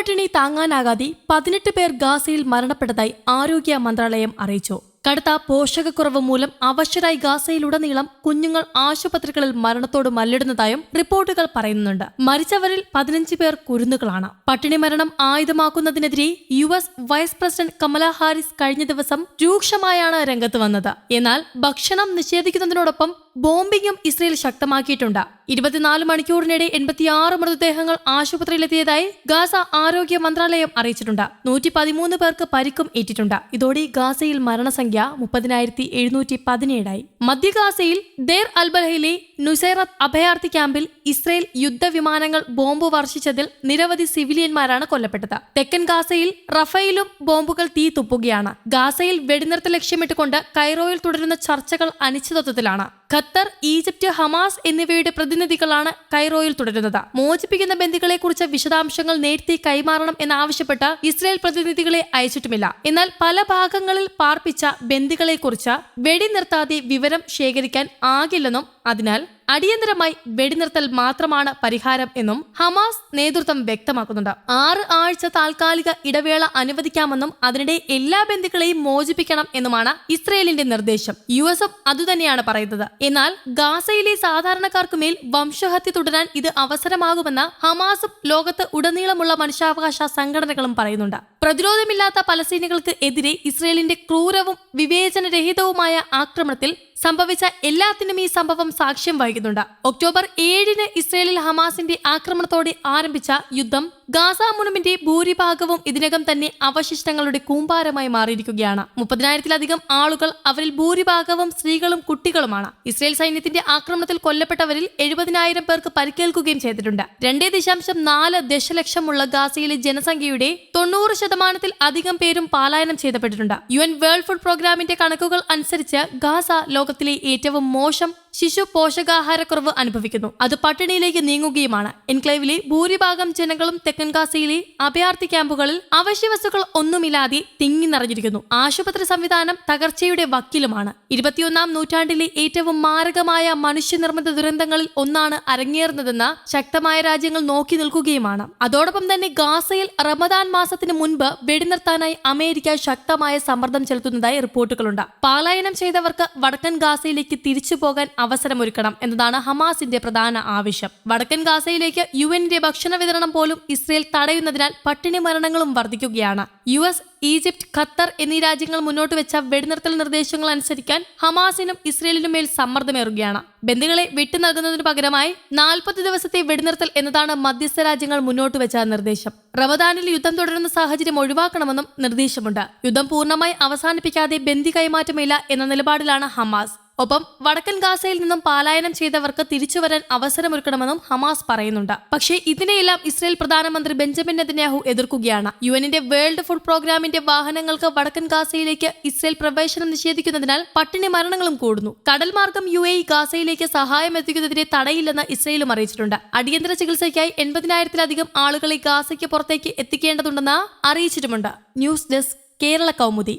പട്ടിണി താങ്ങാനാകാതെ പതിനെട്ട് പേർ ഗാസയിൽ മരണപ്പെട്ടതായി ആരോഗ്യ മന്ത്രാലയം അറിയിച്ചു. കടുത്ത പോഷകക്കുറവ് മൂലം അവശരായി ഗാസയിലുടനീളം കുഞ്ഞുങ്ങൾ ആശുപത്രികളിൽ മരണത്തോട് മല്ലിടുന്നതായും റിപ്പോർട്ടുകൾ പറയുന്നുണ്ട്. മരിച്ചവരിൽ പതിനഞ്ച് പേർ കുരുന്നുകളാണ്. പട്ടിണി മരണം ആയുധമാക്കുന്നതിനെതിരെ U S vice president Kamala Harris കഴിഞ്ഞ ദിവസം രൂക്ഷമായാണ് രംഗത്ത് വന്നത്. എന്നാൽ ഭക്ഷണം നിഷേധിക്കുന്നതിനോടൊപ്പം ബോംബിംഗും ഇസ്രയേൽ ശക്തമാക്കിയിട്ടുണ്ട്. ഇരുപത്തിനാല് മണിക്കൂറിനിടെ എൺപത്തിയാറ് മൃതദേഹങ്ങൾ ആശുപത്രിയിലെത്തിയതായി ഗാസ ആരോഗ്യ മന്ത്രാലയം അറിയിച്ചിട്ടുണ്ട്. നൂറ്റി പതിമൂന്ന് പേർക്ക് പരിക്കും ഏറ്റിട്ടുണ്ട്. ഇതോടെ ഗാസയിൽ മരണസംഖ്യ മുപ്പതിനായിരത്തി എഴുന്നൂറ്റി പതിനേഴായി. മധ്യ ഗാസയിൽ ദേർ അൽബലഹിലെ നുസൈറത്ത് അഭയാർത്ഥി ക്യാമ്പിൽ ഇസ്രയേൽ യുദ്ധവിമാനങ്ങൾ ബോംബ് വർഷിച്ചതിൽ നിരവധി സിവിലിയന്മാരാണ് കൊല്ലപ്പെട്ടത്. തെക്കൻ ഗാസയിൽ റഫയിലും ബോംബുകൾ തീ തുപ്പുകയാണ്. ഗാസയിൽ വെടിനിർത്തൽ ലക്ഷ്യമിട്ടുകൊണ്ട് കൈറോയിൽ തുടരുന്ന ചർച്ചകൾ അനിശ്ചിതത്വത്തിലാണ്. ഖത്തർ ഈജിപ്റ്റ് ഹമാസ് എന്നിവയുടെ പ്രതിനിധികളാണ് കൈറോയിൽ തുടരുന്നത്. മോചിപ്പിക്കുന്ന ബന്ദികളെക്കുറിച്ച് വിശദാംശങ്ങൾ നേരത്തെ കൈമാറണം എന്നാവശ്യപ്പെട്ട് ഇസ്രയേൽ പ്രതിനിധികളെ അയച്ചിട്ടുമില്ല. എന്നാൽ പല ഭാഗങ്ങളിൽ പാർപ്പിച്ച ബന്ദികളെക്കുറിച്ച് വെടിനിർത്താതെ വിവരം ശേഖരിക്കാൻ ആകില്ലെന്നും അതിനാൽ അടിയന്തരമായി വെടിനിർത്തൽ മാത്രമാണ് പരിഹാരം എന്നും ഹമാസ് നേതൃത്വം വ്യക്തമാക്കുന്നുണ്ട്. ആറ് ആഴ്ച താൽക്കാലിക ഇടവേള അനുവദിക്കാമെന്നും അതിനിടെ എല്ലാ ബന്ധുക്കളെയും മോചിപ്പിക്കണം എന്നുമാണ് ഇസ്രയേലിന്റെ നിർദ്ദേശം. യു എസും അതുതന്നെയാണ് പറയുന്നത്. എന്നാൽ ഗാസയിലെ സാധാരണക്കാർക്ക് മേൽ വംശഹത്യ തുടരാൻ ഇത് അവസരമാകുമെന്ന് ഹമാസും ലോകത്ത് ഉടനീളമുള്ള മനുഷ്യാവകാശ സംഘടനകളും പറയുന്നുണ്ട്. പ്രതിരോധമില്ലാത്ത പലസ്തീനികൾക്ക് എതിരെ ഇസ്രയേലിന്റെ ക്രൂരവും വിവേചനരഹിതവുമായ ആക്രമണത്തിൽ സംഭവിച്ച എല്ലാത്തിനും ഈ സംഭവം സാക്ഷ്യം വഹിക്കുന്നുണ്ട് ഒക്ടോബർ ഏഴിന് ഇസ്രയേലിൽ ഹമാസിന്റെ ആക്രമണത്തോടെ ആരംഭിച്ച യുദ്ധം ഗാസ മുനമ്പിന്റെ ഭൂരിഭാഗവും ഇതിനകം തന്നെ അവശിഷ്ടങ്ങളുടെ കൂമ്പാരമായി മാറിയിരിക്കുകയാണ്. മുപ്പതിനായിരത്തിലധികം ആളുകൾ അവരിൽ ഭൂരിഭാഗവും സ്ത്രീകളും കുട്ടികളുമാണ്. ഇസ്രയേൽ സൈന്യത്തിന്റെ ആക്രമണത്തിൽ കൊല്ലപ്പെട്ടവരിൽ എഴുപതിനായിരം പേർക്ക് പരിക്കേൽക്കുകയും ചെയ്തിട്ടുണ്ട്. രണ്ടേ ദശാംശം നാല് ദശലക്ഷമുള്ള ഗാസയിലെ ജനസംഖ്യയുടെ തൊണ്ണൂറ് ശതമാനത്തിൽ അധികം പേരും പാലായനം ചെയ്തപ്പെട്ടിട്ടുണ്ട്. യു എൻ വേൾഡ് ഫുഡ് പ്രോഗ്രാമിന്റെ കണക്കുകൾ അനുസരിച്ച് ഗാസ ലോകത്തിലെ ഏറ്റവും മോശം ശിശു പോഷകാഹാരക്കുറവ് അനുഭവിക്കുന്നു. അത് പട്ടിണിയിലേക്ക് നീങ്ങുകയുമാണ്. എൻക്ലേവിലെ ഭൂരിഭാഗം ജനങ്ങളും ഗാസയിലെ അഭയാർത്ഥി ക്യാമ്പുകളിൽ അവശ്യവസ്തുക്കൾ ഒന്നുമില്ലാതെ തിങ്ങി നിറഞ്ഞിരിക്കുന്നു. ആശുപത്രി സംവിധാനം തകർച്ചയുടെ വക്കിലുമാണ്. ഇരുപത്തിയൊന്നാം നൂറ്റാണ്ടിലെ ഏറ്റവും മാരകമായ മനുഷ്യനിർമ്മിത ദുരന്തങ്ങളിൽ ഒന്നാണ് അരങ്ങേറുന്നതെന്ന് ശക്തമായ രാജ്യങ്ങൾ നോക്കി നിൽക്കുകയുമാണ്. അതോടൊപ്പം തന്നെ ഗാസയിൽ റമദാൻ മാസത്തിന് മുൻപ് വെടിനിർത്താനായി അമേരിക്ക ശക്തമായ സമ്മർദ്ദം ചെലുത്തുന്നതായി റിപ്പോർട്ടുകളുണ്ട്. പാലായനം ചെയ്തവർക്ക് വടക്കൻ ഗാസയിലേക്ക് തിരിച്ചു പോകാൻ അവസരമൊരുക്കണം എന്നതാണ് ഹമാസിന്റെ പ്രധാന ആവശ്യം. വടക്കൻ ഗാസയിലേക്ക് യു എന്നിന്റെ ഭക്ഷണ വിതരണം പോലും ഇസ്രയേൽ തടയുന്നതിനാൽ പട്ടിണി മരണങ്ങളും വർദ്ധിക്കുകയാണ് യു എസ് ഈജിപ്ത് ഖത്തർ എന്നീ രാജ്യങ്ങൾ മുന്നോട്ട് വെച്ച വെടിനിർത്തൽ നിർദ്ദേശങ്ങൾ അനുസരിക്കാൻ ഹമാസിനും ഇസ്രയേലിനും മേൽ സമ്മർദ്ദമേറുകയാണ്. ബന്ധുക്കളെ വിട്ടു നൽകുന്നതിനു പകരമായി നാൽപ്പത് ദിവസത്തെ വെടിനിർത്തൽ എന്നതാണ് മധ്യസ്ഥ രാജ്യങ്ങൾ മുന്നോട്ട് വെച്ച നിർദ്ദേശം. റമദാനിൽ യുദ്ധം തുടരുന്ന സാഹചര്യം ഒഴിവാക്കണമെന്നും നിർദ്ദേശമുണ്ട്. യുദ്ധം പൂർണമായി അവസാനിപ്പിക്കാതെ ബന്ദി കൈമാറ്റമില്ല എന്ന നിലപാടിലാണ് ഹമാസ്. ഒപ്പം വടക്കൻ ഗാസയിൽ നിന്നും പാലായനം ചെയ്തവർക്ക് തിരിച്ചുവരാൻ അവസരമൊരുക്കണമെന്നും ഹമാസ് പറയുന്നുണ്ട്. പക്ഷേ ഇതിനെയെല്ലാം ഇസ്രയേൽ പ്രധാനമന്ത്രി ബെഞ്ചമിൻ നെതന്യാഹു എതിർക്കുകയാണ്. യു എന്നിന്റെ വേൾഡ് ഫുഡ് പ്രോഗ്രാമിന്റെ വാഹനങ്ങൾക്ക് വടക്കൻ ഗാസയിലേക്ക് ഇസ്രയേൽ പ്രവേശനം നിഷേധിക്കുന്നതിനാൽ പട്ടിണി മരണങ്ങളും കൂടുന്നു. കടൽ മാർഗം യു എ ഗാസയിലേക്ക് സഹായം എത്തിക്കുന്നതിനെ തടയില്ലെന്ന് ഇസ്രയേലും അറിയിച്ചിട്ടുണ്ട്. അടിയന്തര ചികിത്സയ്ക്കായി എൺപതിനായിരത്തിലധികം ആളുകളെ ഗാസയ്ക്ക് പുറത്തേക്ക് എത്തിക്കേണ്ടതുണ്ടെന്ന് അറിയിച്ചിട്ടുമുണ്ട്. News desk Kerala Kaumudi.